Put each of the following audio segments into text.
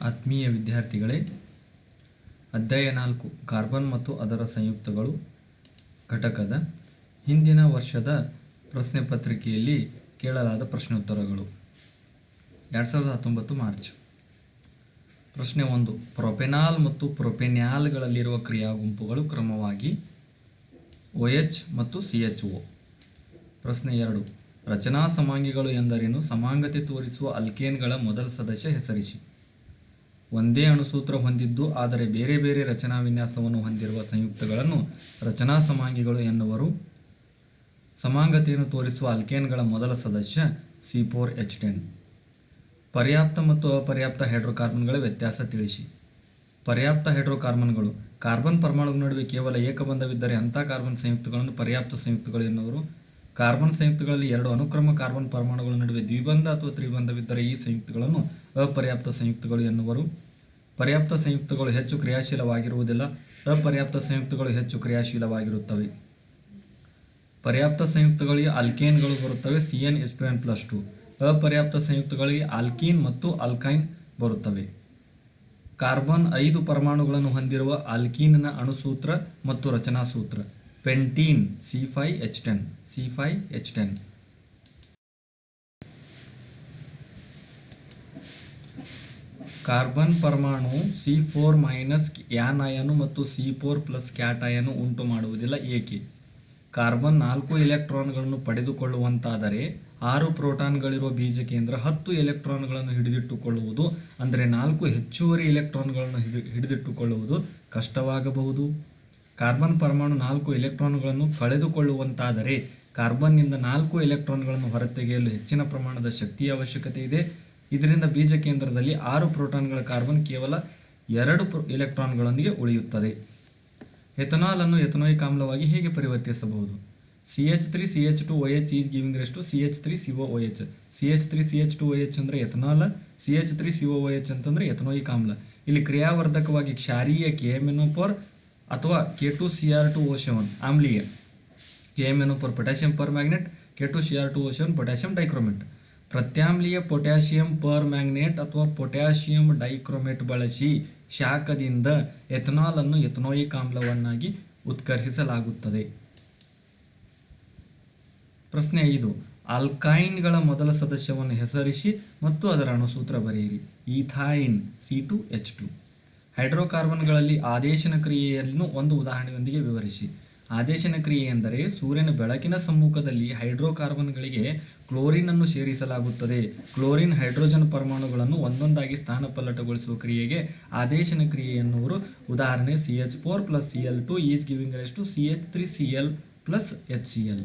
ಆತ್ಮೀಯ ವಿದ್ಯಾರ್ಥಿಗಳೇ, ಅಧ್ಯಾಯ ನಾಲ್ಕು, ಕಾರ್ಬನ್ ಮತ್ತು ಅದರ ಸಂಯುಕ್ತಗಳು, ಘಟಕದ ಹಿಂದಿನ ವರ್ಷದ ಪ್ರಶ್ನೆ ಪತ್ರಿಕೆಯಲ್ಲಿ ಕೇಳಲಾದ ಪ್ರಶ್ನೋತ್ತರಗಳು. ಎರಡು ಸಾವಿರದ ಹತ್ತೊಂಬತ್ತು ಮಾರ್ಚ್. ಪ್ರಶ್ನೆ ಒಂದು, ಪ್ರೊಪೆನಾಲ್ ಮತ್ತು ಪ್ರೊಪೆನ್ಯಾಲ್ಗಳಲ್ಲಿರುವ ಕ್ರಿಯಾ ಗುಂಪುಗಳು ಕ್ರಮವಾಗಿ ಒ ಎಚ್ ಮತ್ತು ಸಿ ಎಚ್ ಒ ಪ್ರಶ್ನೆ ಎರಡು, ರಚನಾ ಸಮಾಂಗಿಗಳು ಎಂದರೇನು? ಸಮಾಂಗತೆ ತೋರಿಸುವ ಅಲ್ಕೇನ್ಗಳ ಮೊದಲ ಸದಸ್ಯ ಹೆಸರಿಸಿ. ಒಂದೇ ಅಣುಸೂತ್ರ ಹೊಂದಿದ್ದು, ಆದರೆ ಬೇರೆ ಬೇರೆ ರಚನಾ ವಿನ್ಯಾಸವನ್ನು ಹೊಂದಿರುವ ಸಂಯುಕ್ತಗಳನ್ನು ರಚನಾ ಸಮಾಂಗಿಗಳು ಎನ್ನುವರು. ಸಮಾಂಗತೆಯನ್ನು ತೋರಿಸುವ ಅಲ್ಕೇನ್ಗಳ ಮೊದಲ ಸದಸ್ಯ ಸಿ ಫೋರ್ ಎಚ್ ಟೆನ್. ಪರ್ಯಾಪ್ತ ಮತ್ತು ಅಪರ್ಯಾಪ್ತ ಹೈಡ್ರೋಕಾರ್ಬನ್ಗಳ ವ್ಯತ್ಯಾಸ ತಿಳಿಸಿ. ಪರ್ಯಾಪ್ತ ಹೈಡ್ರೋಕಾರ್ಬನ್ಗಳು, ಕಾರ್ಬನ್ ಪರಮಾಣುಗಳ ನಡುವೆ ಕೇವಲ ಏಕಬಂಧವಿದ್ದರೆ ಅಂಥ ಕಾರ್ಬನ್ ಸಂಯುಕ್ತಗಳನ್ನು ಪರ್ಯಾಪ್ತ ಸಂಯುಕ್ತಗಳು ಎನ್ನುವರು. ಕಾರ್ಬನ್ ಸಂಯುಕ್ತಗಳಲ್ಲಿ ಎರಡು ಅನುಕ್ರಮ ಕಾರ್ಬನ್ ಪರಮಾಣುಗಳ ನಡುವೆ ದ್ವಿಬಂಧ ಅಥವಾ ತ್ರಿಬಂಧವಿದ್ದರೆ ಈ ಸಂಯುಕ್ತಗಳನ್ನು ಅಪರ್ಯಾಪ್ತ ಸಂಯುಕ್ತಗಳು ಎನ್ನುವರು. ಪರ್ಯಾಪ್ತ ಸಂಯುಕ್ತಗಳು ಹೆಚ್ಚು ಕ್ರಿಯಾಶೀಲವಾಗಿರುವುದಿಲ್ಲ. ಅಪರ್ಯಾಪ್ತ ಸಂಯುಕ್ತಗಳು ಹೆಚ್ಚು ಕ್ರಿಯಾಶೀಲವಾಗಿರುತ್ತವೆ. ಪರ್ಯಾಪ್ತ ಸಂಯುಕ್ತಗಳಿಗೆ ಅಲ್ಕೇನ್ಗಳು ಬರುತ್ತವೆ. C N S two N plus two ಅಪರ್ಯಾಪ್ತ ಸಂಯುಕ್ತಗಳಿಗೆ ಆಲ್ಕೀನ್ ಮತ್ತು ಅಲ್ಕೈನ್ ಬರುತ್ತವೆ. ಕಾರ್ಬನ್ ಐದು ಪರಮಾಣುಗಳನ್ನು ಹೊಂದಿರುವ ಆಲ್ಕೀನ್ನ ಅಣುಸೂತ್ರ ಮತ್ತು ರಚನಾ ಸೂತ್ರ pentene C five H ten C five H ten carbon ಪರಮಾಣು ಸಿ ಫೋರ್ ಮೈನಸ್ ಯಾನ್ ಅಯನು ಮತ್ತು ಸಿ ಫೋರ್ ಪ್ಲಸ್ ಕ್ಯಾಟ್ ಅಯನು ಉಂಟು ಮಾಡುವುದಿಲ್ಲ ಏಕೆ? ಕಾರ್ಬನ್ ನಾಲ್ಕು ಎಲೆಕ್ಟ್ರಾನ್ಗಳನ್ನು ಪಡೆದುಕೊಳ್ಳುವಂತಾದರೆ ಆರು ಪ್ರೋಟಾನ್ಗಳಿರುವ ಬೀಜ ಕೇಂದ್ರ ಹತ್ತು ಎಲೆಕ್ಟ್ರಾನ್ಗಳನ್ನು ಹಿಡಿದಿಟ್ಟುಕೊಳ್ಳುವುದು, ಅಂದರೆ ನಾಲ್ಕು ಹೆಚ್ಚುವರಿ ಎಲೆಕ್ಟ್ರಾನ್ಗಳನ್ನು ಹಿಡಿ, ಹಿಡಿದಿಟ್ಟುಕೊಳ್ಳುವುದು ಕಷ್ಟವಾಗಬಹುದು. ಕಾರ್ಬನ್ ಪರಮಾಣು ನಾಲ್ಕು ಎಲೆಕ್ಟ್ರಾನ್ಗಳನ್ನು ಕಳೆದುಕೊಳ್ಳುವಂತಾದರೆ ಕಾರ್ಬನ್ನಿಂದ ನಾಲ್ಕು ಎಲೆಕ್ಟ್ರಾನ್ಗಳನ್ನು ಹೊರತೆಗೆಯಲು ಹೆಚ್ಚಿನ ಪ್ರಮಾಣದ ಶಕ್ತಿಯ ಅವಶ್ಯಕತೆ ಇದೆ. ಇದರಿಂದ ಬೀಜ ಕೇಂದ್ರದಲ್ಲಿ ಆರು ಪ್ರೋಟಾನ್ಗಳ ಕಾರ್ಬನ್ ಕೇವಲ ಎರಡು ಎಲೆಕ್ಟ್ರಾನ್ಗಳೊಂದಿಗೆ ಉಳಿಯುತ್ತದೆ. ಎಥನಾಲ್ ಅನ್ನು ಎಥನೋಯಿಕ್ ಆಮ್ಲವಾಗಿ ಹೇಗೆ ಪರಿವರ್ತಿಸಬಹುದು? C H three, C H two O H is giving rise to C H three, C O H. C H three, C H two O H ಅಂದರೆ ethanol, C H three, C O H ಅಂತಂದರೆ ethanoic ಆಮ್ಲ. ಇಲ್ಲಿ ಕ್ರಿಯಾವರ್ಧಕವಾಗಿ ಕ್ಷಾರೀಯ K M n O four ಅಥವಾ K two C R two O seven ಆಮ್ಲೀಯ. K M n O four potassium permanganate, K two C R two O seven potassium dichromate. ಪ್ರತ್ಯಾಮ್ಲೀಯ potassium permanganate ಅಥವಾ potassium dichromate ಬಳಸಿ ಶಾಖದಿಂದ ethanol ಅನ್ನು ಎಥನೋಯಿಕ್ ಆಮ್ಲವನ್ನಾಗಿ ಉತ್ಕರ್ಷಿಸಲಾಗುತ್ತದೆ. ಪ್ರಶ್ನೆ ಐದು. ಆಲ್ಕೈನ್ಗಳ ಮೊದಲ ಸದಸ್ಯವನ್ನು ಹೆಸರಿಸಿ ಮತ್ತು ಅದರ ಅಣುಸೂತ್ರ ಬರೆಯಿರಿ. Ethyne C two H two. ಹೈಡ್ರೋಕಾರ್ಬನ್ಗಳಲ್ಲಿ ಆದೇಶನ ಕ್ರಿಯೆಯನ್ನು ಒಂದು ಉದಾಹರಣೆಯೊಂದಿಗೆ ವಿವರಿಸಿ. ಆದೇಶನ ಕ್ರಿಯೆ ಎಂದರೆ ಸೂರ್ಯನ ಬೆಳಕಿನ ಸಮ್ಮುಖದಲ್ಲಿ ಹೈಡ್ರೋಕಾರ್ಬನ್ಗಳಿಗೆ ಕ್ಲೋರಿನ್ ಅನ್ನು ಸೇರಿಸಲಾಗುತ್ತದೆ. ಕ್ಲೋರಿನ್ ಹೈಡ್ರೋಜನ್ ಪರಮಾಣುಗಳನ್ನು ಒಂದೊಂದಾಗಿ ಸ್ಥಾನಪಲ್ಲಟಗೊಳಿಸುವ ಕ್ರಿಯೆಗೆ ಆದೇಶನ ಕ್ರಿಯೆ ಎನ್ನುವರು. ಉದಾಹರಣೆ C H four plus C L two is giving rise to C H three C L plus H C L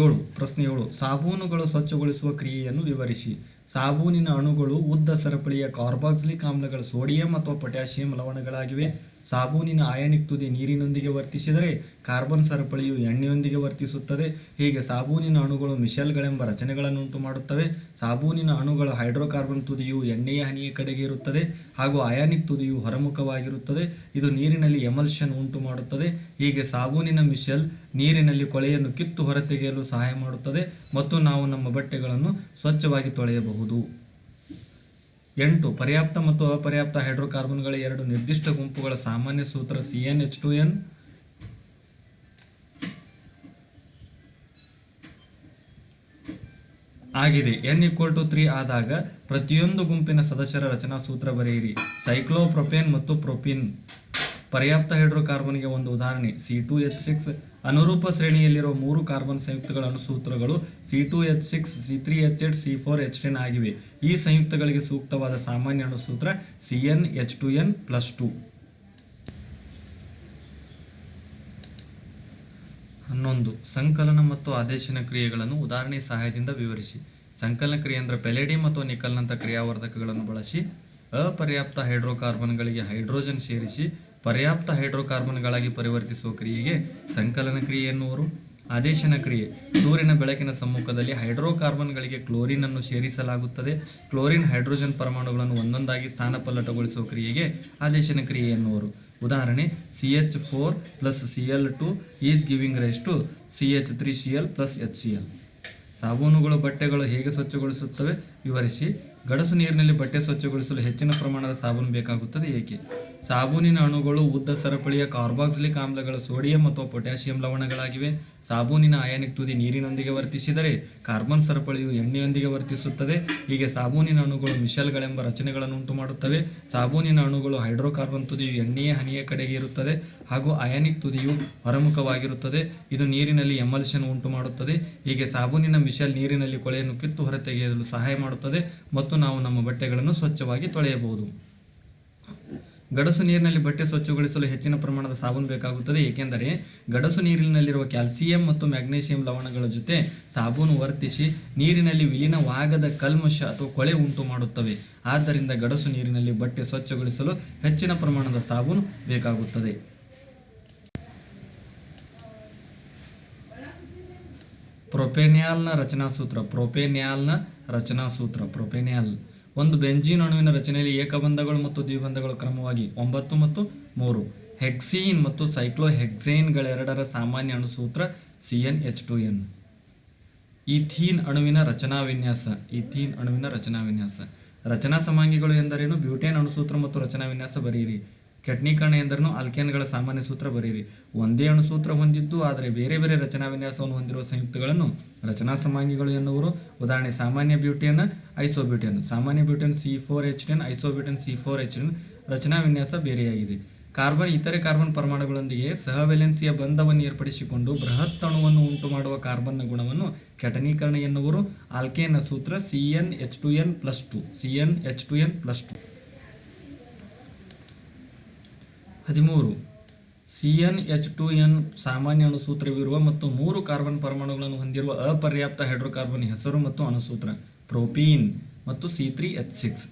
ಏಳು, ಪ್ರಶ್ನೆ ಏಳು. ಸಾಬೂನುಗಳು ಸ್ವಚ್ಛಗೊಳಿಸುವ ಕ್ರಿಯೆಯನ್ನು ವಿವರಿಸಿ. ಸಾಬೂನಿನ ಅಣುಗಳು ಉದ್ದ ಸರಪಳಿಯ ಕಾರ್ಬಾಕ್ಸಿಲಿಕ್ ಆಮ್ಲಗಳ ಸೋಡಿಯಂ ಅಥವಾ ಪೊಟ್ಯಾಷಿಯಂ ಲವಣಗಳಾಗಿವೆ. ಸಾಬೂನಿನ ಆಯನಿಕ್ ತುದಿ ನೀರಿನೊಂದಿಗೆ ವರ್ತಿಸಿದರೆ ಕಾರ್ಬನ್ ಸರಪಳಿಯು ಎಣ್ಣೆಯೊಂದಿಗೆ ವರ್ತಿಸುತ್ತದೆ. ಹೀಗೆ ಸಾಬೂನಿನ ಅಣುಗಳು ಮಿಶೆಲ್ಗಳೆಂಬ ರಚನೆಗಳನ್ನುಂಟು ಮಾಡುತ್ತವೆ. ಸಾಬೂನಿನ ಅಣುಗಳ ಹೈಡ್ರೋಕಾರ್ಬನ್ ತುದಿಯು ಎಣ್ಣೆಯ ಹನಿಯ ಕಡೆಗೆ ಇರುತ್ತದೆ ಹಾಗೂ ಅಯಾನಿಕ್ ತುದಿಯು ಹೊರಮುಖವಾಗಿರುತ್ತದೆ. ಇದು ನೀರಿನಲ್ಲಿ ಎಮಲ್ಷನ್ ಉಂಟು ಮಾಡುತ್ತದೆ. ಹೀಗೆ ಸಾಬೂನಿನ ಮಿಶೆಲ್ ನೀರಿನಲ್ಲಿ ಕೊಳೆಯನ್ನು ಕಿತ್ತು ಹೊರತೆಗೆಯಲು ಸಹಾಯ ಮಾಡುತ್ತದೆ ಮತ್ತು ನಾವು ನಮ್ಮ ಬಟ್ಟೆಗಳನ್ನು ಸ್ವಚ್ಛವಾಗಿ ತೊಳೆಯಬಹುದು. ಎಂಟು, ಪರ್ಯಾಪ್ತ ಮತ್ತು ಅಪರ್ಯಾಪ್ತ ಹೈಡ್ರೋಕಾರ್ಬನ್ಗಳ ಎರಡು ನಿರ್ದಿಷ್ಟ ಗುಂಪುಗಳ ಸಾಮಾನ್ಯ ಸೂತ್ರ C N H two N. ಆಗಿದೆ. ಎನ್ ಈಕ್ವಲ್ ಟು ತ್ರೀ ಆದಾಗ ಪ್ರತಿಯೊಂದು ಗುಂಪಿನ ಸದಸ್ಯರ ರಚನಾ ಸೂತ್ರ ಬರೆಯಿರಿ. ಸೈಕ್ಲೋಪ್ರೊಪೇನ್ ಮತ್ತು ಪ್ರೊಪಿನ್. ಪರ್ಯಾಪ್ತ ಹೈಡ್ರೋಕಾರ್ಬನ್ಗೆ ಒಂದು ಉದಾಹರಣೆ. ಸಿ ಟು ಎಚ್ ಸಿಕ್ಸ್ ಅನುರೂಪ ಶ್ರೇಣಿಯಲ್ಲಿರುವ ಮೂರು ಕಾರ್ಬನ್ ಸಂಯುಕ್ತಗಳ ಅನುಸೂತ್ರಗಳು C two H six C three H eight C four H ten ಆಗಿವೆ. ಈ ಸಂಯುಕ್ತಗಳಿಗೆ ಸೂಕ್ತವಾದ ಸಾಮಾನ್ಯ ಅಣುಸೂತ್ರ C N H two N plus two ಹನ್ನೊಂದು. ಸಂಕಲನ ಮತ್ತು ಆದೇಶನ ಕ್ರಿಯೆಗಳನ್ನು ಉದಾಹರಣೆ ಸಹಾಯದಿಂದ ವಿವರಿಸಿ. ಸಂಕಲನ ಕ್ರಿಯೆ ಅಂದರೆ ಪೆಲೆಡಿ ಮತ್ತು ನಿಕಲ್ನಂಥ ಕ್ರಿಯಾವರ್ಧಕಗಳನ್ನು ಬಳಸಿ, ಅಪರ್ಯಾಪ್ತ ಹೈಡ್ರೋಕಾರ್ಬನ್ಗಳಿಗೆ ಹೈಡ್ರೋಜನ್ ಸೇರಿಸಿ ಪರ್ಯಾಪ್ತ ಹೈಡ್ರೋಕಾರ್ಬನ್ಗಳಾಗಿ ಪರಿವರ್ತಿಸುವ ಕ್ರಿಯೆಗೆ ಸಂಕಲನ ಕ್ರಿಯೆ ಎನ್ನುವರು. ಆದೇಶನ ಕ್ರಿಯೆ. ಸೂರ್ಯನ ಬೆಳಕಿನ ಸಮ್ಮುಖದಲ್ಲಿ ಹೈಡ್ರೋಕಾರ್ಬನ್ಗಳಿಗೆ ಕ್ಲೋರಿನ್ ಅನ್ನು ಸೇರಿಸಲಾಗುತ್ತದೆ. ಕ್ಲೋರಿನ್ ಹೈಡ್ರೋಜನ್ ಪರಮಾಣುಗಳನ್ನು ಒಂದೊಂದಾಗಿ ಸ್ಥಾನಪಲ್ಲಟಗೊಳಿಸುವ ಕ್ರಿಯೆಗೆ ಆದೇಶನ ಕ್ರಿಯೆ ಎನ್ನುವರು. ಉದಾಹರಣೆ, C H four plus C L two is giving rise to C H three C L plus H C L. ಸಾಬೂನುಗಳು ಬಟ್ಟೆಗಳು ಹೇಗೆ ಸ್ವಚ್ಛಗೊಳಿಸುತ್ತವೆ? ವಿವರಿಸಿ. ಗಡಸು ನೀರಿನಲ್ಲಿ ಬಟ್ಟೆ ಸ್ವಚ್ಛಗೊಳಿಸಲು ಹೆಚ್ಚಿನ ಪ್ರಮಾಣದ ಸಾಬೂನು ಬೇಕಾಗುತ್ತದೆ. ಏಕೆ? ಸಾಬೂನಿನ ಅಣುಗಳು, ಉದ್ದ ಸರಪಳಿಯ ಕಾರ್ಬಾಕ್ಸಿಲಿಕ್ ಆಮ್ಲಗಳ ಸೋಡಿಯಂ ಅಥವಾ ಪೊಟ್ಯಾಸಿಯಂ ಲವಣಗಳಾಗಿವೆ. ಸಾಬೂನಿನ ಅಯಾನಿಕ್ ತುದಿ ನೀರಿನೊಂದಿಗೆ ವರ್ತಿಸಿದರೆ ಕಾರ್ಬನ್ ಸರಪಳಿಯು ಎಣ್ಣೆಯೊಂದಿಗೆ ವರ್ತಿಸುತ್ತದೆ. ಹೀಗೆ ಸಾಬೂನಿನ ಅಣುಗಳು ಮಿಶಲ್ಗಳೆಂಬ ರಚನೆಗಳನ್ನು ಉಂಟು ಮಾಡುತ್ತವೆ ಸಾಬೂನಿನ ಅಣುಗಳು ಹೈಡ್ರೋಕಾರ್ಬನ್ ತುದಿಯು ಎಣ್ಣೆಯ ಹನಿಯ ಕಡೆಗೆ ಇರುತ್ತದೆ ಹಾಗೂ ಅಯಾನಿಕ್ ತುದಿಯು ಹೊರಮುಖವಾಗಿರುತ್ತದೆ. ಇದು ನೀರಿನಲ್ಲಿ ಎಮಲ್ಷನ್ ಉಂಟು ಮಾಡುತ್ತದೆ ಹೀಗೆ ಸಾಬೂನಿನ ಮಿಶಲ್ ನೀರಿನಲ್ಲಿ ಕೊಳೆಯನ್ನು ಕಿತ್ತು ಹೊರತೆಗೆಯಲು ಸಹಾಯ ಮಾಡುತ್ತದೆ ಮತ್ತು ನಾವು ನಮ್ಮ ಬಟ್ಟೆಗಳನ್ನು ಸ್ವಚ್ಛವಾಗಿ ತೊಳೆಯಬಹುದು. ಗಡಸು ನೀರಿನಲ್ಲಿ ಬಟ್ಟೆ ಸ್ವಚ್ಛಗೊಳಿಸಲು ಹೆಚ್ಚಿನ ಪ್ರಮಾಣದ ಸಾಬೂನು ಬೇಕಾಗುತ್ತದೆ. ಏಕೆಂದರೆ ಗಡಸು ನೀರಿನಲ್ಲಿರುವ ಕ್ಯಾಲ್ಸಿಯಂ ಮತ್ತು ಮ್ಯಾಗ್ನೀಷಿಯಂ ಲವಣಗಳ ಜೊತೆ ಸಾಬೂನು ವರ್ತಿಸಿ ನೀರಿನಲ್ಲಿ ವಿಲೀನವಾಗದ ಕಲ್ಮಶ ಅಥವಾ ಕೊಳೆ ಉಂಟು ಮಾಡುತ್ತವೆ. ಆದ್ದರಿಂದ ಗಡಸು ನೀರಿನಲ್ಲಿ ಬಟ್ಟೆ ಸ್ವಚ್ಛಗೊಳಿಸಲು ಹೆಚ್ಚಿನ ಪ್ರಮಾಣದ ಸಾಬೂನು ಬೇಕಾಗುತ್ತದೆ. ಪ್ರೊಪೆನ್ಯಾಲ್ನ ರಚನಾ ಸೂತ್ರ ಪ್ರೊಪೆನ್ಯಾಲ್ನ ರಚನಾ ಸೂತ್ರ ಪ್ರೊಪೆನ್ಯಾಲ್ ಒಂದು ಬೆಂಜೀನ್ ಅಣುವಿನ ರಚನೆಯಲ್ಲಿ ಏಕಬಂಧಗಳು ಮತ್ತು ದ್ವಿಬಂಧಗಳು ಕ್ರಮವಾಗಿ ಒಂಬತ್ತು ಮತ್ತು ಮೂರು. ಹೆಕ್ಸೀನ್ ಮತ್ತು ಸೈಕ್ಲೋಹೆಕ್ಸೇನ್ಗಳೆರಡರ ಸಾಮಾನ್ಯ ಅಣುಸೂತ್ರ C N H two N. Ethene ಅಣುವಿನ ರಚನಾ ವಿನ್ಯಾಸ, ಈಥೀನ್ ಅಣುವಿನ ರಚನಾ ವಿನ್ಯಾಸ. ರಚನಾ ಸಮಾಂಗಿಗಳು ಎಂದರೇನು? ಬ್ಯೂಟೇನ್ ಅಣುಸೂತ್ರ ಮತ್ತು ರಚನಾ ವಿನ್ಯಾಸ ಬರೆಯಿರಿ. ಕೆಟ್ನೀಕರಣ ಎಂದರೇನು ಅಲ್ಕೇನ್ಗಳ ಸಾಮಾನ್ಯ ಸೂತ್ರ ಬರೆಯಿರಿ ಒಂದೇ ಅಣು ಸೂತ್ರ ಹೊಂದಿದ್ದು, ಆದರೆ ಬೇರೆ ಬೇರೆ ರಚನಾ ವಿನ್ಯಾಸವನ್ನು ಹೊಂದಿರುವ ಸಂಯುಕ್ತಗಳನ್ನು ರಚನಾ ಸಮಾಂಗಿಗಳು ಎನ್ನುವರು. ಉದಾಹರಣೆ, ಸಾಮಾನ್ಯ ಬ್ಯೂಟೇನ್ ಐಸೋಬ್ಯೂಟೇನ್ ಸಾಮಾನ್ಯ butane C four H ten isobutane C four H ten ರಚನಾ ವಿನ್ಯಾಸ ಬೇರೆಯಾಗಿದೆ. ಕಾರ್ಬನ್, ಇತರೆ ಕಾರ್ಬನ್ ಪರಮಾಣುಗಳೊಂದಿಗೆ ಸಹವೆಲೆನ್ಸಿಯ ಬಂಧವನ್ನು ಏರ್ಪಡಿಸಿಕೊಂಡು ಬೃಹತ್ ಅಣುವನ್ನು ಉಂಟು ಮಾಡುವ ಕಾರ್ಬನ್ನ ಗುಣವನ್ನು ಕೆಟನೀಕರಣ ಎನ್ನುವರು. ಆಲ್ಕೇನ ಸೂತ್ರ C N H two N plus two, C N H two N plus two. ಹದಿಮೂರು. C N H two N ಸಾಮಾನ್ಯ ಅಣುಸೂತ್ರವಿರುವ ಮತ್ತು ಮೂರು ಕಾರ್ಬನ್ ಪರಮಾಣುಗಳನ್ನು ಹೊಂದಿರುವ ಅಪರ್ಯಾಪ್ತ ಹೈಡ್ರೋಕಾರ್ಬನ್ ಹೆಸರು ಮತ್ತು ಅಣುಸೂತ್ರ. ಪ್ರೋಪೀನ್ ಮತ್ತು ಸಿ ತ್ರೀ ಎಚ್ ಸಿಕ್ಸ್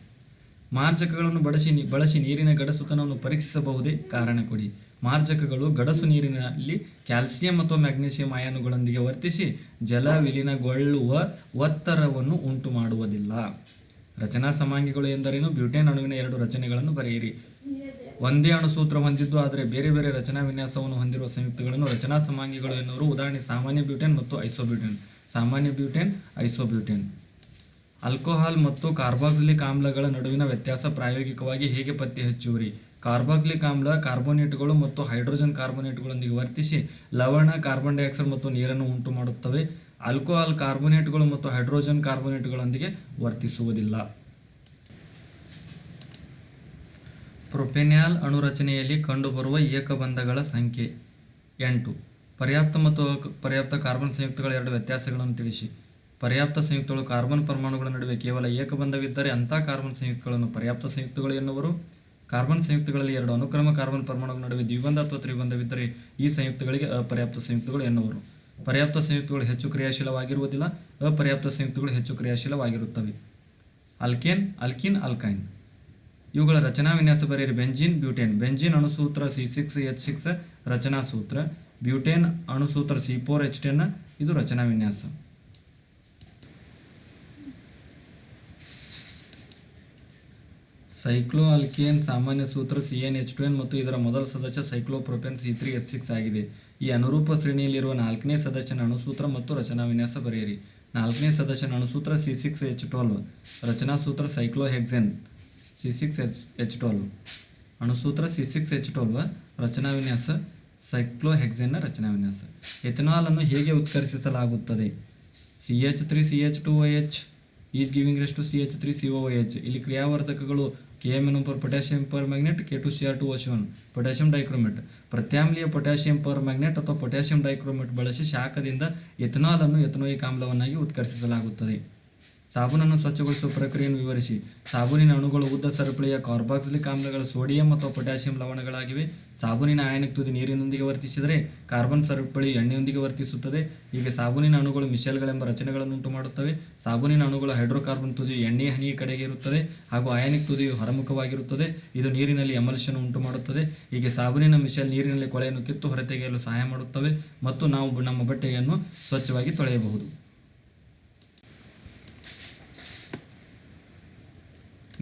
ಮಾರ್ಜಕಗಳನ್ನು ಬಳಸಿ ಬಳಸಿ ನೀರಿನ ಗಡಸುತನವನ್ನು ಪರೀಕ್ಷಿಸಬಹುದೇ? ಕಾರಣ ಕೊಡಿ. ಮಾರ್ಜಕಗಳು ಗಡಸು ನೀರಿನಲ್ಲಿ ಕ್ಯಾಲ್ಸಿಯಂ ಅಥವಾ ಮ್ಯಾಗ್ನೀಷಿಯಂ ಅಯಾನುಗಳೊಂದಿಗೆ ವರ್ತಿಸಿ ಜಲ ವಿಲೀನಗೊಳ್ಳುವ ಒತ್ತರವನ್ನು ಉಂಟು ಮಾಡುವುದಿಲ್ಲ ರಚನಾ ಸಮಾಂಗಿಗಳು ಎಂದರೇನು? ಬ್ಯೂಟೇನ್ ಅಣುವಿನ ಎರಡು ರಚನೆಗಳನ್ನು ಬರೆಯಿರಿ. ಒಂದೇ ಅಣುಸೂತ್ರ ಹೊಂದಿದ್ದು, ಆದರೆ ಬೇರೆ ಬೇರೆ ರಚನಾ ವಿನ್ಯಾಸವನ್ನು ಹೊಂದಿರುವ ಸಂಯುಕ್ತಗಳನ್ನು ರಚನಾ ಸಮಾಂಗಿಗಳು ಎನ್ನುವರು. ಉದಾಹರಣೆ ಸಾಮಾನ್ಯ ಬ್ಯೂಟೇನ್ ಮತ್ತು ಐಸೋಬ್ಯೂಟೇನ್. ಸಾಮಾನ್ಯ ಬ್ಯೂಟೇನ್, ಐಸೋಬ್ಯೂಟೇನ್. ಆಲ್ಕೋಹಾಲ್ ಮತ್ತು ಕಾರ್ಬಾಕ್ಸಿಲಿಕ್ ಆಮ್ಲಗಳ ನಡುವಿನ ವ್ಯತ್ಯಾಸ ಪ್ರಾಯೋಗಿಕವಾಗಿ ಹೇಗೆ ಪತ್ತೆ ಹಚ್ಚುವರಿ? ಕಾರ್ಬಾಕ್ಲಿಕ್ ಆಮ್ಲ ಕಾರ್ಬೋನೇಟ್ಗಳು ಮತ್ತು ಹೈಡ್ರೋಜನ್ ಕಾರ್ಬೋನೇಟ್ಗಳೊಂದಿಗೆ ವರ್ತಿಸಿ ಲವಣ, ಕಾರ್ಬನ್ ಡೈಆಕ್ಸೈಡ್ ಮತ್ತು ನೀರನ್ನು ಉಂಟು ಮಾಡುತ್ತವೆ. ಆಲ್ಕೋಹಾಲ್ ಕಾರ್ಬೋನೇಟ್ಗಳು ಮತ್ತು ಹೈಡ್ರೋಜನ್ ಕಾರ್ಬೋನೇಟ್ಗಳೊಂದಿಗೆ ವರ್ತಿಸುವುದಿಲ್ಲ. ಪ್ರೊಪೆನ್ಯಾಲ್ ಅಣುರಚನೆಯಲ್ಲಿ ಕಂಡುಬರುವ ಏಕಬಂಧಗಳ ಸಂಖ್ಯೆ ಎಂಟು. ಪರ್ಯಾಪ್ತ ಮತ್ತು ಪರ್ಯಾಪ್ತ ಕಾರ್ಬನ್ ಸಂಯುಕ್ತಗಳ ಎರಡು ವ್ಯತ್ಯಾಸಗಳನ್ನು ತಿಳಿಸಿ. ಪರ್ಯಾಪ್ತ ಸಂಯುಕ್ತಗಳು ಕಾರ್ಬನ್ ಪರಮಾಣುಗಳ ನಡುವೆ ಕೇವಲ ಏಕಬಂಧವಿದ್ದರೆ ಅಂಥ ಕಾರ್ಬನ್ ಸಂಯುಕ್ತಗಳನ್ನು ಪರ್ಯಾಪ್ತ ಸಂಯುಕ್ತಗಳು ಎನ್ನುವರು. ಕಾರ್ಬನ್ ಸಂಯುಕ್ತಗಳಲ್ಲಿ ಎರಡು ಅನುಕ್ರಮ ಕಾರ್ಬನ್ ಪರಮಾಣುಗಳ ನಡುವೆ ದ್ವಿಬಂಧ ಅಥವಾ ತ್ರಿಬಂಧವಿದ್ದರೆ ಈ ಸಂಯುಕ್ತಗಳಿಗೆ ಅಪರ್ಯಾಪ್ತ ಸಂಯುಕ್ತಗಳು ಎನ್ನುವರು. ಪರ್ಯಾಪ್ತ ಸಂಯುಕ್ತಗಳು ಹೆಚ್ಚು ಕ್ರಿಯಾಶೀಲವಾಗಿರುವುದಿಲ್ಲ, ಅಪರ್ಯಾಪ್ತ ಸಂಯುಕ್ತಗಳು ಹೆಚ್ಚು ಕ್ರಿಯಾಶೀಲವಾಗಿರುತ್ತವೆ. Alkane, ಅಲ್ಕಿನ್, alkyne. ಇವುಗಳ ರಚನಾ ವಿನ್ಯಾಸ ಬರೆಯಿರಿ. Benzene, butane. ಬೆಂಜಿನ್ ಅಣುಸೂತ್ರ ಸಿ ಸಿಕ್ಸ್, ಎಚ್ ಸಿಕ್ಸ್ ರಚನಾ ಸೂತ್ರ ಬ್ಯೂಟೇನ್ ಅಣುಸೂತ್ರ ಸಿ ಫೋರ್, ಎಚ್ ಟೆನ್ ಇದು ರಚನಾ ವಿನ್ಯಾಸ ಸೈಕ್ಲೋ ಅಲ್ಕಿಯನ್ ಸಾಮಾನ್ಯ ಸೂತ್ರ C N, H two N ಮತ್ತು ಇದರ ಮೊದಲ ಸದಸ್ಯ cyclopropane C three H six ಆಗಿದೆ. ಈ ಅನುರೂಪ ಶ್ರೇಣಿಯಲ್ಲಿರುವ ನಾಲ್ಕನೇ ಸದಸ್ಯನ ಅಣುಸೂತ್ರ ಮತ್ತು ರಚನಾ ವಿನ್ಯಾಸ ಬರೆಯಿರಿ. ನಾಲ್ಕನೇ ಸದಸ್ಯನ ಅಣುಸೂತ್ರ ಸಿ ಸಿಕ್ಸ್, ಎಚ್ ಟ್ವೆಲ್ವ್ ರಚನಾ ಸೂತ್ರ cyclohexene. C six H H twelve ಅಣುಸೂತ್ರ C six H twelve ರಚನಾ ವಿನ್ಯಾಸ ಸೈಕ್ಲೋಹೆಕ್ಸೇನ್ನ ರಚನಾ ವಿನ್ಯಾಸ. ಎಥನಾಲ್ ಅನ್ನು ಹೇಗೆ ಉತ್ಕರ್ಷಿಸಲಾಗುತ್ತದೆ C H three C H two O H is giving rise to C H three C O H ಇಲ್ಲಿ ಕ್ರಿಯಾವರ್ಧಕಗಳು K M N four potassium permanganate K two C R two one potassium dichromate. ಪ್ರತ್ಯಾಮ್ಲೀಯ potassium per magnet ಅಥವಾ potassium dichromate ಬಳಸಿ ಶಾಖದಿಂದ ethanol ಅನ್ನು ಎಥನೋಯಿಕ್ ಆಮ್ಲವನ್ನಾಗಿ ಉತ್ಕರ್ಷಿಸಲಾಗುತ್ತದೆ ಸಾಬೂನನ್ನು ಸ್ವಚ್ಛಗೊಳಿಸುವ ಪ್ರಕ್ರಿಯೆಯನ್ನು ವಿವರಿಸಿ. ಸಾಬೂನಿನ ಅಣುಗಳು ಉದ್ದ ಸರಪಳಿಯ ಕಾರ್ಬಾಕ್ಸಿಲಿಕ್ ಆಮ್ಲಗಳು ಸೋಡಿಯಂ ಅಥವಾ ಪೊಟ್ಯಾಸಿಯಂ ಲವಣಗಳಾಗಿವೆ. ಸಾಬೂನಿನ ಆಯನಿಕ್ ತುದಿ ನೀರಿನೊಂದಿಗೆ ವರ್ತಿಸಿದರೆ ಕಾರ್ಬನ್ ಸರಪಳಿ ಎಣ್ಣೆಯೊಂದಿಗೆ ವರ್ತಿಸುತ್ತದೆ. ಹೀಗೆ ಸಾಬೂನಿನ ಅಣುಗಳು ಮಿಶೆಲ್ಗಳೆಂಬ ರಚನೆಗಳನ್ನು ಉಂಟು ಮಾಡುತ್ತವೆ ಸಾಬೂನಿನ ಅಣುಗಳು ಹೈಡ್ರೋಕಾರ್ಬನ್ ತುದಿ ಎಣ್ಣೆಯ ಹನಿಯ ಕಡೆಗೆ ಇರುತ್ತದೆ ಹಾಗೂ ಆಯನಿಕ್ ತುದಿಯು ಹೊರಮುಖವಾಗಿರುತ್ತದೆ. ಇದು ನೀರಿನಲ್ಲಿ ಎಮಲ್ಷನ್ ಉಂಟು ಮಾಡುತ್ತದೆ ಹೀಗೆ ಸಾಬೂನಿನ ಮಿಶೆಲ್ ನೀರಿನಲ್ಲಿ ಕೊಳೆಯನ್ನು ಕಿತ್ತು ಹೊರತೆಗೆಯಲು ಸಹಾಯ ಮಾಡುತ್ತವೆ ಮತ್ತು ನಾವು ನಮ್ಮ ಬಟ್ಟೆಯನ್ನು ಸ್ವಚ್ಛವಾಗಿ ತೊಳೆಯಬಹುದು.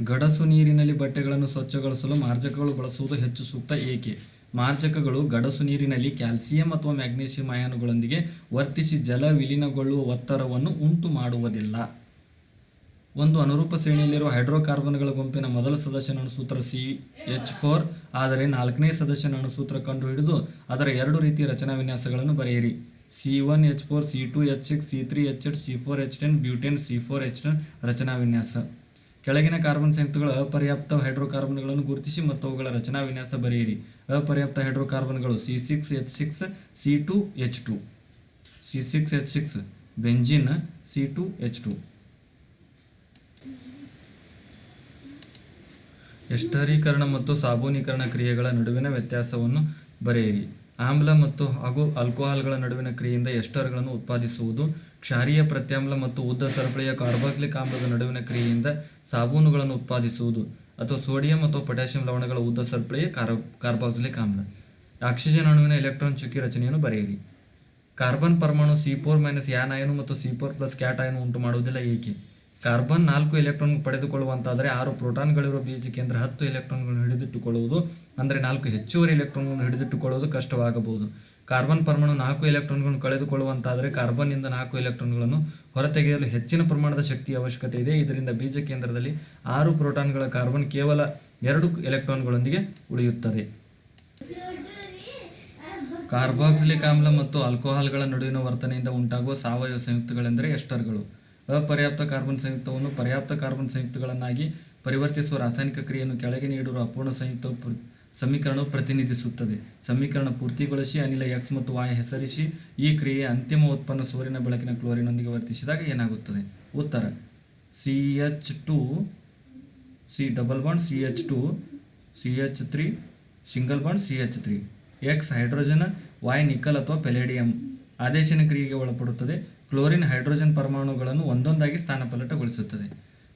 ಗಡಸು ನೀರಿನಲ್ಲಿ ಬಟ್ಟೆಗಳನ್ನು ಸ್ವಚ್ಛಗೊಳಿಸಲು ಮಾರ್ಜಕಗಳು ಬಳಸುವುದು ಹೆಚ್ಚು ಸೂಕ್ತ. ಏಕೆ? ಮಾರ್ಜಕಗಳು ಗಡಸು ನೀರಿನಲ್ಲಿ ಕ್ಯಾಲ್ಸಿಯಂ ಅಥವಾ ಮ್ಯಾಗ್ನೀಷಿಯಂ ಅಯಾನುಗಳೊಂದಿಗೆ ವರ್ತಿಸಿ ಜಲ ವಿಲೀನಗೊಳ್ಳುವ ಒತ್ತಡವನ್ನು ಉಂಟು ಮಾಡುವುದಿಲ್ಲ. ಒಂದು ಅನುರೂಪ ಶ್ರೇಣಿಯಲ್ಲಿರುವ ಹೈಡ್ರೋಕಾರ್ಬನ್ಗಳ ಗುಂಪಿನ ಮೊದಲ ಸದಸ್ಯನ ಅಣುಸೂತ್ರ ಸಿ ಎಚ್ ಫೋರ್, ಆದರೆ ನಾಲ್ಕನೇ ಸದಸ್ಯನ ಅಣುಸೂತ್ರ ಕಂಡುಹಿಡಿದು ಅದರ ಎರಡು ರೀತಿಯ ರಚನಾ ವಿನ್ಯಾಸಗಳನ್ನು ಬರೆಯಿರಿ. C one H four, C two H X C three H H C four H ten, butene, C four H ten ರಚನಾ ವಿನ್ಯಾಸ ಕೆಳಗಿನ ಕಾರ್ಬನ್ ಸಂಯುಕ್ತಗಳ ಅಪರ್ಯಾಪ್ತ ಹೈಡ್ರೋಕಾರ್ಬನ್ಗಳನ್ನು ಗುರುತಿಸಿ ಮತ್ತು ಅವುಗಳ ರಚನಾ ವಿನ್ಯಾಸ ಬರೆಯಿರಿ. ಅಪರ್ಯಾಪ್ತ ಹೈಡ್ರೋಕಾರ್ಬನ್ಗಳು C six H six C two H two C six H six benzene C two H two ಎಸ್ಟರೀಕರಣ ಮತ್ತು ಸಾಬೂನೀಕರಣ ಕ್ರಿಯೆಗಳ ನಡುವಿನ ವ್ಯತ್ಯಾಸವನ್ನು ಬರೆಯಿರಿ. ಆಮ್ಲ ಮತ್ತು ಹಾಗೂ ಆಲ್ಕೋಹಾಲ್ಗಳ ನಡುವಿನ ಕ್ರಿಯೆಯಿಂದ ಎಸ್ಟರ್ಗಳನ್ನು ಉತ್ಪಾದಿಸುವುದು? ಕ್ಷಾರೀಯ ಪ್ರತ್ಯಾಮ್ಲ ಮತ್ತು ಉದ್ದ ಸರಪಳಿಯ ಕಾರ್ಬಾಕ್ಲಿಕ್ ಆಮ್ಲದ ನಡುವಿನ ಕ್ರಿಯೆಯಿಂದ ಸಾಬೂನುಗಳನ್ನು ಉತ್ಪಾದಿಸುವುದು ಅಥವಾ ಸೋಡಿಯಂ ಅಥವಾ ಪೊಟ್ಯಾಷಿಯಂ ಲವಣಗಳ ಉದ್ದ ಸರಪಳಿಯ ಕಾರ್ ಕಾರ್ಬಾಕ್ಸಿಲಿಕ್ ಆಮ್ಲ. ಆಕ್ಸಿಜನ್ ಅಣುವಿನ ಎಲೆಕ್ಟ್ರಾನ್ ಚುಕ್ಕಿ ರಚನೆಯನ್ನು ಬರೆಯಿರಿ. ಕಾರ್ಬನ್ ಪರಮಾಣು ಸಿ ಫೋರ್ ಮೈನಸ್ ಯಾನ್ ಅಯನು ಮತ್ತು ಸಿ ಫೋರ್ ಪ್ಲಸ್ ಕ್ಯಾಟ್ ಅಯನು ಉಂಟು ಮಾಡುವುದಿಲ್ಲ ಏಕೆ? ಕಾರ್ಬನ್ ನಾಲ್ಕು ಎಲೆಕ್ಟ್ರಾನ್ ಪಡೆದುಕೊಳ್ಳುವಂತಾದರೆ ಆರು ಪ್ರೋಟಾನ್ಗಳಿರುವ ಬೀಜ ಕೇಂದ್ರ ಹತ್ತು ಎಲೆಕ್ಟ್ರಾನ್ಗಳನ್ನು ಹಿಡಿದಿಟ್ಟುಕೊಳ್ಳುವುದು, ಅಂದರೆ ನಾಲ್ಕು ಹೆಚ್ಚುವರಿ ಎಲೆಕ್ಟ್ರಾನ್ಗಳನ್ನು ಹಿಡಿದಿಟ್ಟುಕೊಳ್ಳುವುದು ಕಷ್ಟವಾಗಬಹುದು. ಕಾರ್ಬನ್ ಪರಮಾಣು ನಾಲ್ಕು ಎಲೆಕ್ಟ್ರಾನ್ಗಳನ್ನು ಕಳೆದುಕೊಳ್ಳುವಂತಾದರೆ ಕಾರ್ಬನ್ನಿಂದ ನಾಲ್ಕು ಎಲೆಕ್ಟ್ರಾನ್ಗಳನ್ನು ಹೊರತೆಗೆಯಲು ಹೆಚ್ಚಿನ ಪ್ರಮಾಣದ ಶಕ್ತಿಯ ಅವಶ್ಯಕತೆ ಇದೆ. ಇದರಿಂದ ಬೀಜ ಕೇಂದ್ರದಲ್ಲಿ ಆರು ಪ್ರೋಟಾನ್ಗಳ ಕಾರ್ಬನ್ ಕೇವಲ ಎರಡು ಎಲೆಕ್ಟ್ರಾನ್ಗಳೊಂದಿಗೆ ಉಳಿಯುತ್ತದೆ. ಕಾರ್ಬಾಕ್ಸಿಲಿಕ್ ಆಮ್ಲ ಮತ್ತು ಆಲ್ಕೋಹಾಲ್ಗಳ ನಡುವಿನ ವರ್ತನೆಯಿಂದ ಉಂಟಾಗುವ ಸಾವಯವ ಸಂಯುಕ್ತಗಳೆಂದರೆ ಎಸ್ಟರ್ಗಳು. ಅಪರ್ಯಾಪ್ತ ಕಾರ್ಬನ್ ಸಂಯುಕ್ತವನ್ನು ಪರ್ಯಾಪ್ತ ಕಾರ್ಬನ್ ಸಂಯುಕ್ತಗಳನ್ನಾಗಿ ಪರಿವರ್ತಿಸುವ ರಾಸಾಯನಿಕ ಕ್ರಿಯೆಯನ್ನು ಕೆಳಗೆ ನೀಡಿರುವ ಅಪೂರ್ಣ ಸಂಯುಕ್ತ ಸಮೀಕರಣವು ಪ್ರತಿನಿಧಿಸುತ್ತದೆ. ಸಮೀಕರಣ ಪೂರ್ತಿಗೊಳಿಸಿ, ಅನಿಲ ಎಕ್ಸ್ ಮತ್ತು ವಾಯ್ ಹೆಸರಿಸಿ, ಈ ಕ್ರಿಯೆಯ ಅಂತಿಮ ಉತ್ಪನ್ನ ಸೂರ್ಯನ ಬೆಳಕಿನ ಕ್ಲೋರಿನೊಂದಿಗೆ ವರ್ತಿಸಿದಾಗ ಏನಾಗುತ್ತದೆ? ಉತ್ತರ. C H two C double bond C H two C H three single bond C H three X hydrogen Y nickel ಅಥವಾ ಪೆಲೇಡಿಯಂ ಆದೇಶನ ಕ್ರಿಯೆಗೆ ಒಳಪಡುತ್ತದೆ. ಕ್ಲೋರಿನ್ ಹೈಡ್ರೋಜನ್ ಪರಮಾಣುಗಳನ್ನು ಒಂದೊಂದಾಗಿ ಸ್ಥಾನಪಲ್ಲಟಗೊಳಿಸುತ್ತದೆ.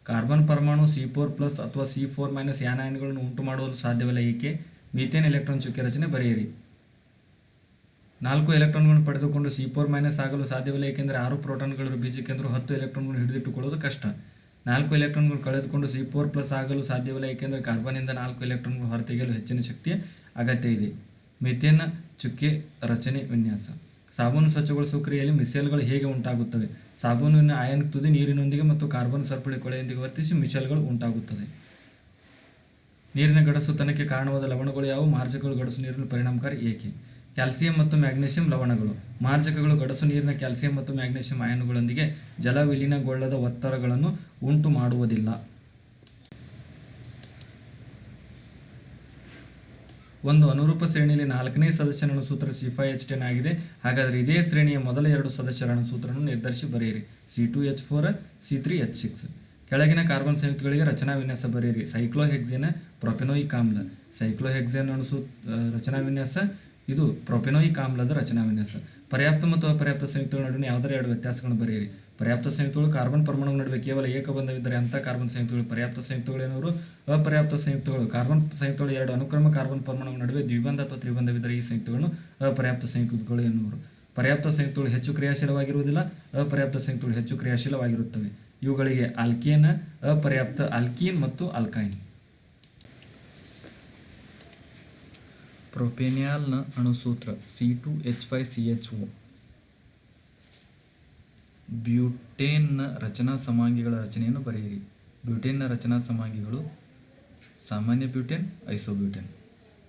ಕಾರ್ಬನ್ ಪರಮಾಣು ಸಿ ಫೋರ್ ಪ್ಲಸ್ ಅಥವಾ ಸಿ ಫೋರ್ ಮೈನಸ್ ಯಾನಾಯನ್ಗಳನ್ನು ಉಂಟು ಮಾಡಲು ಸಾಧ್ಯವಿಲ್ಲ, ಏಕೆ? ಮೀಥೇನ್ ಎಲೆಕ್ಟ್ರಾನ್ ಚುಕ್ಕೆ ರಚನೆ ಬರೆಯಿರಿ. ನಾಲ್ಕು ಎಲೆಕ್ಟ್ರಾನ್ಗಳನ್ನು ಪಡೆದುಕೊಂಡು ಸಿ ಫೋರ್ ಮೈನಸ್ ಆಗಲು ಸಾಧ್ಯವಿಲ್ಲ, ಏಕೆಂದರೆ ಆರು ಪ್ರೋಟಾನ್ಗಳು ಬೀಜಕ್ಕೆಂದರೂ ಹತ್ತು ಎಲೆಕ್ಟ್ರಾನ್ಗಳನ್ನು ಹಿಡಿದಿಟ್ಟುಕೊಳ್ಳೋದು ಕಷ್ಟ. ನಾಲ್ಕು ಎಲೆಕ್ಟ್ರಾನ್ಗಳು ಕಳೆದುಕೊಂಡು ಸಿ ಫೋರ್ ಪ್ಲಸ್ ಆಗಲು ಸಾಧ್ಯವಿಲ್ಲ, ಏಕೆಂದರೆ ಕಾರ್ಬನ್ನಿಂದ ನಾಲ್ಕು ಎಲೆಕ್ಟ್ರಾನ್ಗಳು ಹೊರತೆಗೆಯಲು ಹೆಚ್ಚಿನ ಶಕ್ತಿಯ ಅಗತ್ಯ ಇದೆ. ಮಿಥೇನ್ ಚುಕ್ಕೆ ರಚನೆ ವಿನ್ಯಾಸ. ಸಾಬೂನು ಸ್ವಚ್ಛಗೊಳಿಸುವ ಕ್ರಿಯೆಯಲ್ಲಿ ಮಿಸೇಲ್ಗಳು ಹೇಗೆ ಉಂಟಾಗುತ್ತವೆ? ಸಾಬೂನಿನ ಆಯನ್ ತುದಿ ನೀರಿನೊಂದಿಗೆ ಮತ್ತು ಕಾರ್ಬನ್ ಸರಪಳಿ ಕೊಳೆಯೊಂದಿಗೆ ವರ್ತಿಸಿ ಮಿಸೇಲ್ಗಳು ಉಂಟಾಗುತ್ತದೆ ನೀರಿನ ಗಡಸುತನಕ್ಕೆ ಕಾರಣವಾದ ಲವಣಗಳು ಯಾವುವು? ಮಾರ್ಜಕಗಳು ಗಡಸು ನೀರಿನ ಪರಿಣಾಮಕಾರಿ ಏಕೆ? ಕ್ಯಾಲ್ಸಿಯಂ ಮತ್ತು ಮ್ಯಾಗ್ನೀಷಿಯಂ ಲವಣಗಳು. ಮಾರ್ಜಕಗಳು ಗಡಸು ನೀರಿನ ಕ್ಯಾಲ್ಸಿಯಂ ಮತ್ತು ಮ್ಯಾಗ್ನೀಷಿಯಂ ಅಯಾನುಗಳೊಂದಿಗೆ ಜಲ ವಿಲೀನಗೊಳ್ಳದ ಒತ್ತಡಗಳನ್ನು ಉಂಟು ಮಾಡುವುದಿಲ್ಲ. ಒಂದು ಅನುರೂಪ ಶ್ರೇಣಿಯಲ್ಲಿ ನಾಲ್ಕನೇ ಸದಸ್ಯನ ಸೂತ್ರ ಸಿ ಫೈ ಎಚ್ ಟೆನ್ ಆಗಿದೆ. ಹಾಗಾದರೆ ಇದೇ ಶ್ರೇಣಿಯ ಮೊದಲ ಎರಡು ಸದಸ್ಯರ ಸೂತ್ರವನ್ನು ನಿರ್ಧರಿಸಿ ಬರೆಯಿರಿ. C two H four C three H six ಕೆಳಗಿನ ಕಾರ್ಬನ್ ಸಂಯುಕ್ತಗಳಿಗೆ ರಚನಾ ವಿನ್ಯಾಸ ಬರೆಯಿರಿ. ಸೈಕ್ಲೋಹೆಕ್ಸೇನ್ ಪ್ರೊಪೆನೋಯಿಕ್ ಆಮ್ಲ ಸೈಕ್ಲೋಹೆಕ್ಸೇನ್ ಅನಿಸು ರಚನಾ ವಿನ್ಯಾಸ. ಇದು ಪ್ರೊಪೆನೋಯಿಕ್ ಆಮ್ಲದ ರಚನಾ ವಿನ್ಯಾಸ. ಪರ್ಯಾಪ್ತ ಮತ್ತು ಅಪರ್ಯಾಪ್ತ ಸಂಯುಕ್ತಗಳ ನಡುವೆ ಯಾವುದರ ಎರಡು ವ್ಯತ್ಯಾಸಗಳನ್ನು ಬರೆಯಿರಿ. ಪರ್ಯಾಪ್ತ ಸಂಯುಕ್ತಗಳು ಕಾರ್ಬನ್ ಪರಮಾಣು ನಡುವೆ ಕೇವಲ ಏಕಬಂಧವಿದ್ದರೆ ಅಂಥ ಕಾರ್ಬನ್ ಸಂಯುಕ್ತಗಳು ಪರ್ಯಾಪ್ತ ಸಂಯುಕ್ತಗಳು ಎನ್ನುವರು. ಅಪರ್ಯಾಪ್ತ ಸಂಯುಕ್ತಗಳು ಕಾರ್ಬನ್ ಸಂಯುಕ್ತಗಳು ಎರಡು ಅನುಕ್ರಮ ಕಾರ್ಬನ್ ಪರಮಾಣು ನಡುವೆ ದ್ವಿಬಂಧ ಅಥವಾ ತ್ರಿಬಂಧವಿದ್ದರೆ ಈ ಸಂಯುಕ್ತಗಳನ್ನು ಅಪರ್ಯಾಪ್ತ ಸಂಯುಕ್ತಗಳು ಎನ್ನುವರು. ಪರ್ಯಾಪ್ತ ಸಂಯುಕ್ತಗಳು ಹೆಚ್ಚು ಕ್ರಿಯಾಶೀಲವಾಗಿರುವುದಿಲ್ಲ. ಅಪರ್ಯಾಪ್ತ ಸಂಯುಕ್ತಗಳು ಹೆಚ್ಚು ಕ್ರಿಯಾಶೀಲವಾಗಿರುತ್ತವೆ. ಇವುಗಳಿಗೆ ಆಲ್ಕೇನ್, ಅಪರ್ಯಾಪ್ತ ಆಲ್ಕೀನ್ ಮತ್ತು ಆಲ್ಕೈನ್. ಪ್ರೊಪೆನ್ಯಾಲ್ನ ಅಣುಸೂತ್ರ C two H five C H O ಬ್ಯೂಟೇನ್ನ ರಚನಾ ಸಮಾಂಗಿಗಳ ರಚನೆಯನ್ನು ಬರೆಯಿರಿ. ಬ್ಯೂಟೇನ್ನ ರಚನಾ ಸಮಾಂಗಿಗಳು ಸಾಮಾನ್ಯ ಬ್ಯೂಟೇನ್, ಐಸೋಬ್ಯೂಟೇನ್.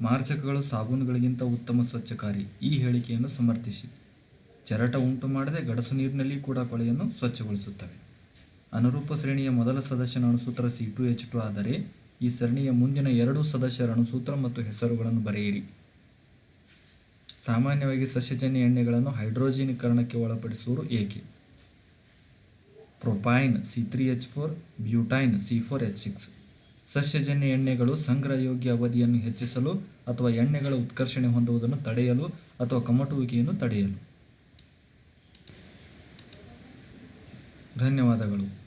ಮಾರ್ಜಕಗಳು ಸಾಬೂನುಗಳಿಗಿಂತ ಉತ್ತಮ ಸ್ವಚ್ಛಕಾರಿ. ಈ ಹೇಳಿಕೆಯನ್ನು ಸಮರ್ಥಿಸಿ. ಚರಟ ಉಂಟು ಮಾಡದೆ ಗಡಸು ನೀರಿನಲ್ಲಿ ಕೂಡ ಕೊಳೆಯನ್ನು ಸ್ವಚ್ಛಗೊಳಿಸುತ್ತವೆ. ಅನುರೂಪ ಶ್ರೇಣಿಯ ಮೊದಲ ಸದಸ್ಯನ ಅಣುಸೂತ್ರ ಸಿ ಟು ಎಚ್ ಟು ಆದರೆ ಈ ಸರಣಿಯ ಮುಂದಿನ ಎರಡು ಸದಸ್ಯರ ಅಣುಸೂತ್ರ ಮತ್ತು ಹೆಸರುಗಳನ್ನು ಬರೆಯಿರಿ. ಸಾಮಾನ್ಯವಾಗಿ ಸಸ್ಯಜನ್ಯ ಎಣ್ಣೆಗಳನ್ನು ಹೈಡ್ರೋಜೀನೀಕರಣಕ್ಕೆ ಒಳಪಡಿಸುವರು ಏಕೆ? Propyne C three H four butyne C four H six ಸಸ್ಯಜನ್ಯ ಎಣ್ಣೆಗಳು ಸಂಗ್ರಹಯೋಗ್ಯ ಅವಧಿಯನ್ನು ಹೆಚ್ಚಿಸಲು ಅಥವಾ ಎಣ್ಣೆಗಳ ಉತ್ಕರ್ಷಣೆ ಹೊಂದುವುದನ್ನು ತಡೆಯಲು ಅಥವಾ ಕಮಟುವಿಕೆಯನ್ನು ತಡೆಯಲು. ಧನ್ಯವಾದಗಳು.